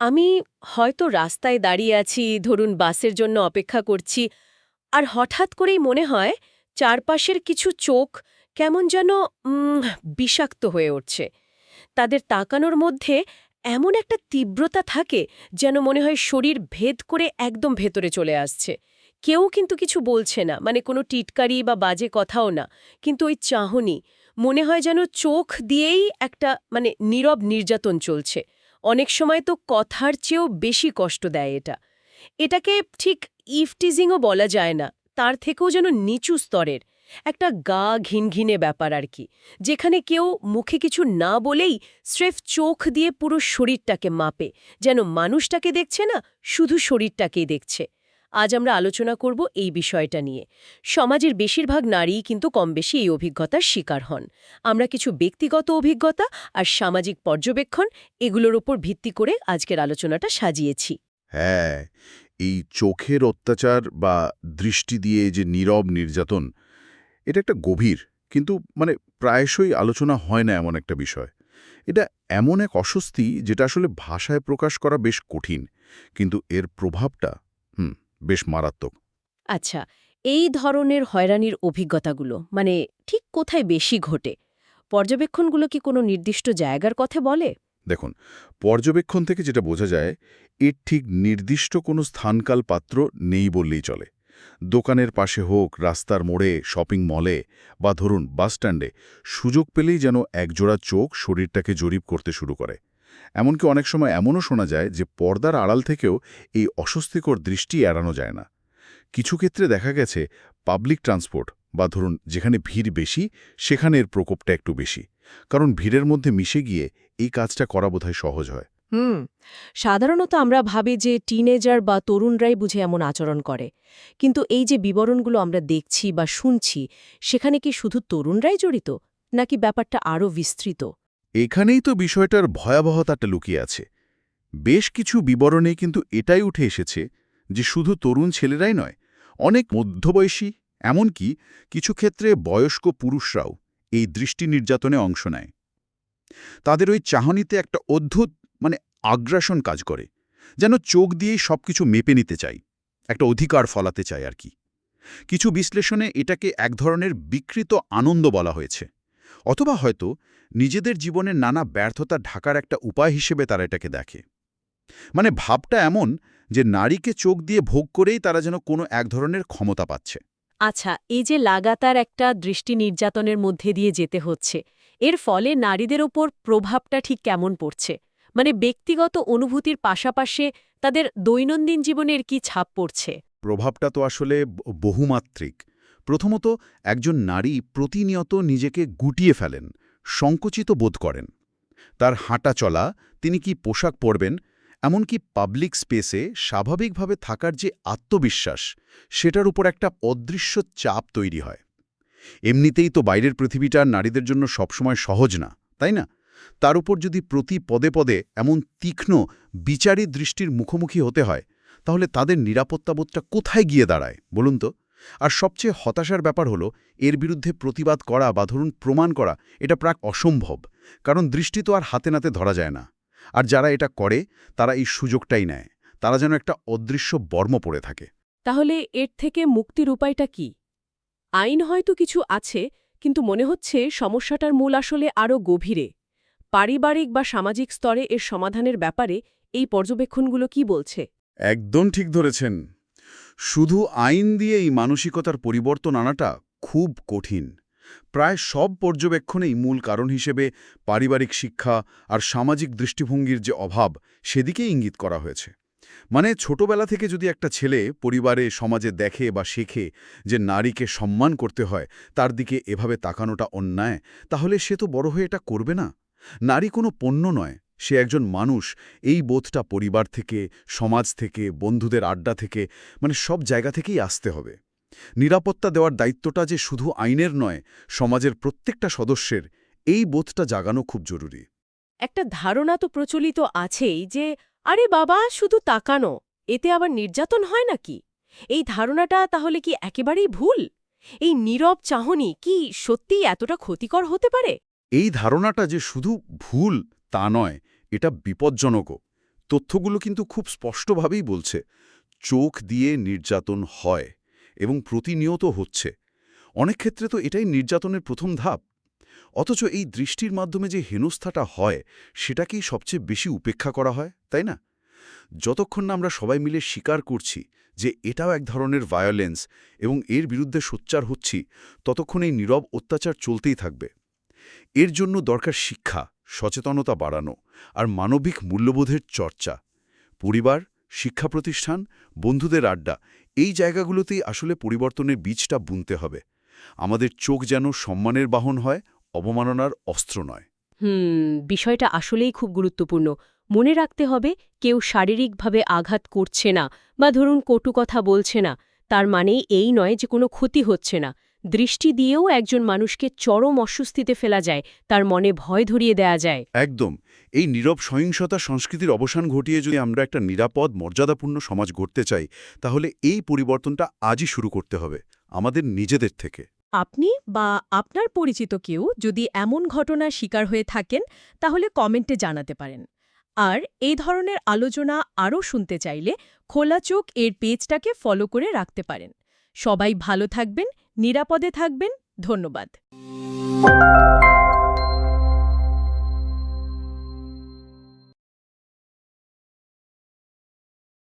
আমি হয়তো রাস্তায় দাঁড়িয়ে আছি, ধরুন বাসের জন্য অপেক্ষা করছি, আর হঠাৎ করেই মনে হয় চারপাশের কিছু চোখ কেমন যেন বিষাক্ত হয়ে উঠছে। তাদের তাকানোর মধ্যে এমন একটা তীব্রতা থাকে যেন মনে হয় শরীর ভেদ করে একদম ভেতরে চলে আসছে। কেউ কিন্তু কিছু বলছে না মানে কোনো টিটকারি বা বাজে কথাও না, কিন্তু ওই চাহনি মনে হয় যেন চোখ দিয়েই একটা মানে নীরব নির্যাতন চলছে। অনেক সময় তো কথার চেয়েও বেশি কষ্ট দেয় এটা। এটাকে ঠিক ইফটিজিংও বলা যায় না, তার থেকেও যেন নিচু স্তরের, একটা গা ঘিনঘিনে ব্যাপার আর কি, যেখানে কেউ মুখে কিছু না বলেই স্রেফ চোখ দিয়ে পুরো শরীরটাকে মাপে, যেন মানুষটাকে দেখছে না, শুধু শরীরটাকেই দেখছে। আজ আমরা আলোচনা করব এই বিষয়টা নিয়ে। সমাজের বেশিরভাগ নারীই কিন্তু কমবেশি এই অভিজ্ঞতার শিকার হন। আমরা কিছু ব্যক্তিগত অভিজ্ঞতা আর সামাজিক পর্যবেক্ষণ এগুলোর ওপর ভিত্তি করে আজকের আলোচনাটা সাজিয়েছি। হ্যাঁ এই চোখের অত্যাচার বা দৃষ্টি দিয়ে যে নীরব নির্যাতন, এটা একটা গভীর কিন্তু মানে প্রায়শই আলোচনা হয় না এমন একটা বিষয়। এটা এমন এক অস্বস্তি যেটা আসলে ভাষায় প্রকাশ করা বেশ কঠিন, কিন্তু এর প্রভাবটা বেশ মারাত্মক। আচ্ছা এই ধরনের হয়রানির অভিজ্ঞতাগুলো মানে ঠিক কোথায় বেশি ঘটে? পর্যবেক্ষণগুলো কি কোনো নির্দিষ্ট জায়গার কথা বলে? দেখুন পর্যবেক্ষণ থেকে যেটা বোঝা যায় এর ঠিক নির্দিষ্ট কোনো স্থানকাল পাত্র নেই বললেই চলে। দোকানের পাশে হোক রাস্তার মোড়ে শপিং মলে বা ধরুন বাসস্ট্যান্ডে সুযোগ পেলেই যেন একজোড়া চোখ শরীরটাকে জরিপ করতে শুরু করে। এমনকি অনেক সময় এমনও শোনা যায় যে পর্দার আড়াল থেকেও এই অস্বস্তিকর দৃষ্টি এড়ানো যায় না। কিছু ক্ষেত্রে দেখা গেছে পাবলিক ট্রান্সপোর্ট বা ধরুন যেখানে ভিড় বেশি, সেখানে এর প্রকোপটা একটু বেশি। কারণ ভিড়ের মধ্যে মিশে গিয়ে এই কাজটা করা বোধহয় সহজ হয়। হুম, সাধারণত আমরা ভাবি যে টিনেজার বা তরুণরাই বুঝে এমন আচরণ করে। কিন্তু এই যে বিবরণগুলো আমরা দেখছি বা শুনছি, সেখানে কি শুধু তরুণরাই জড়িত, নাকি ব্যাপারটা আরও বিস্তৃত? এখানেই তো বিষয়টার ভয়াবহতাটা লুকিয়ে আছে। বেশ কিছু বিবরণে কিন্তু এটাই উঠে এসেছে যে শুধু তরুণ ছেলেরাই নয়, অনেক মধ্যবয়সী, এমনকি কিছু ক্ষেত্রে বয়স্ক পুরুষরাও এই দৃষ্টি নির্যাতনে অংশ নেয়। তাদের ওই চাহনিতে একটা অদ্ভুত মানে আগ্রাসন কাজ করে, যেন চোখ দিয়েই সবকিছু মেপে নিতে চাই একটা অধিকার ফলাতে চায় আর কি। কিছু বিশ্লেষণে এটাকে এক ধরনের বিকৃত আনন্দ বলা হয়েছে। অথবা হয়তো নিজেদের জীবনের নানা ব্যর্থতা ঢাকার একটা উপায় হিসেবে তারা এটাকে দেখে। মানে ভাবটা এমন যে নারীকে চোখ দিয়ে ভোগ করেই তারা যেন কোনো এক ধরনের ক্ষমতা পাচ্ছে। আচ্ছা এই যে লাগাতার একটা দৃষ্টি নির্যাতনের মধ্যে দিয়ে যেতে হচ্ছে এর ফলে নারীদের ওপর প্রভাবটা ঠিক কেমন পড়ছে? মানে ব্যক্তিগত অনুভূতির পাশাপাশি তাদের দৈনন্দিন জীবনের কি ছাপ পড়ছে? প্রভাবটা তো আসলে বহুমাত্রিক। প্রথমত, একজন নারী প্রতিনিয়ত নিজেকে গুটিয়ে ফেলেন, সংকুচিত বোধ করেন। তার হাঁটা চলা, তিনি কি পোশাক পরবেন, এমনকি পাবলিক স্পেসে স্বাভাবিকভাবে থাকার যে আত্মবিশ্বাস, সেটার উপর একটা অদৃশ্য চাপ তৈরি হয়। এমনিতেই তো বাইরের পৃথিবীটা নারীদের জন্য সবসময় সহজ না, তাই না? তার উপর যদি প্রতি পদে পদে এমন তীক্ষ্ণ, বিচারী দৃষ্টির মুখোমুখি হতে হয়, তাহলে তাদের নিরাপত্তাবোধটা কোথায় গিয়ে দাঁড়ায়, বলুন তো? আর সবচেয়ে হতাশার ব্যাপার হলো এর বিরুদ্ধে প্রতিবাদ করা বা ধরুন প্রমাণ করা এটা প্রাক অসম্ভব। কারণ দৃষ্টি তো আর হাতে নাতে ধরা যায় না। আর যারা এটা করে তারা এই সুযোগটাই নেয়। তারা যেন একটা অদৃশ্য বর্ম পড়ে থাকে। তাহলে এর থেকে মুক্তির উপায়টা কি? আইন হয়তো কিছু আছে কিন্তু মনে হচ্ছে সমস্যাটার মূল আসলে আরও গভীরে। পারিবারিক বা সামাজিক স্তরে এর সমাধানের ব্যাপারে এই পর্যবেক্ষণগুলো কি বলছে? একদম ঠিক ধরেছেন। শুধু আইন দিয়ে এই মানসিকতার পরিবর্তন আনাটা খুব কঠিন। প্রায় সব পর্যবেক্ষণেই মূল কারণ হিসেবে পারিবারিক শিক্ষা আর সামাজিক দৃষ্টিভঙ্গির যে অভাব সেদিকে ইঙ্গিত করা হয়েছে। মানে ছোটবেলা থেকে যদি একটা ছেলে পরিবারে, সমাজে দেখে বা শেখে যে নারীকে সম্মান করতে হয়, তার দিকে এভাবে তাকানোটা অন্যায়, তাহলে সে তো বড় হয়ে এটা করবে না। নারী কোনো পণ্য নয় সে একজন মানুষ। এই বোধটা পরিবার থেকে সমাজ থেকে বন্ধুদের আড্ডা থেকে মানে সব জায়গা থেকেই আসতে হবে। নিরাপত্তা দেওয়ার দায়িত্বটা যে শুধু আইনের নয় সমাজের প্রত্যেকটা সদস্যের এই বোধটা জাগানো খুব জরুরি। একটা ধারণা তো প্রচলিত আছেই যে আরে বাবা শুধু তাকানো এতে আবার নির্যাতন হয় নাকি? এই ধারণাটা তাহলে কি একেবারেই ভুল? এই নীরব চাহনি কি সত্যিই এতটা ক্ষতিকর হতে পারে? এই ধারণাটা যে শুধু ভুল তা নয়, এটা বিপজ্জনকও। তথ্যগুলো কিন্তু খুব স্পষ্টভাবেই বলছে, চোখ দিয়ে নির্যাতন হয় এবং প্রতিনিয়ত হচ্ছে। অনেক ক্ষেত্রে তো এটাই নির্যাতনের প্রথম ধাপ। অথচ এই দৃষ্টির মাধ্যমে যে হেনস্থাটা হয়, সেটাকেই সবচেয়ে বেশি উপেক্ষা করা হয়, তাই না? যতক্ষণ না আমরা সবাই মিলে স্বীকার করছি যে এটাও এক ধরনের ভায়োলেন্স এবং এর বিরুদ্ধে সোচ্চার হচ্ছি, ততক্ষণ এই নীরব অত্যাচার চলতেই থাকবে। এর জন্য দরকার শিক্ষা সচেতনতা বাড়ানো আর মানবিক মূল্যবোধের চর্চা। পরিবার শিক্ষা প্রতিষ্ঠান বন্ধুদের আড্ডা, এই জায়গাগুলোতেই আসলে পরিবর্তনের বীজটা বুনতে হবে। আমাদের চোখ যেন সম্মানের বাহন হয়, অবমাননার অস্ত্র নয়। হুম, বিষয়টা আসলেই খুব গুরুত্বপূর্ণ। মনে রাখতে হবে, কেউ শারীরিকভাবে আঘাত করছে না বা ধরুন কটু কথা বলছে না। তার মানে এই নয় যে কোনো ক্ষতি হচ্ছে না। দৃষ্টি দিয়েও একজন মানুষকে চরম অস্বস্তিতে ফেলা যায় তার মনে ভয় ধরিয়ে দেয়া যায়। একদম। এই নীরব সহিংসতা সংস্কৃতির অবসান ঘটিয়ে যদি আমরা একটা নিরাপদ মর্যাদাপূর্ণ সমাজ গড়তে চাই তাহলে এই পরিবর্তনটা আজই শুরু করতে হবে আমাদের নিজেদের থেকে। আপনি বা আপনার পরিচিত কেউ যদি এমন ঘটনার শিকার হয়ে থাকেন তাহলে কমেন্টে জানাতে পারেন। আর এই ধরনের আলোচনা আরও শুনতে চাইলে খোলা চোখ এর পেজটাকে ফলো করে রাখতে পারেন। সবাই ভালো থাকবেন নিরাপদে থাকবেন ধন্যবাদ।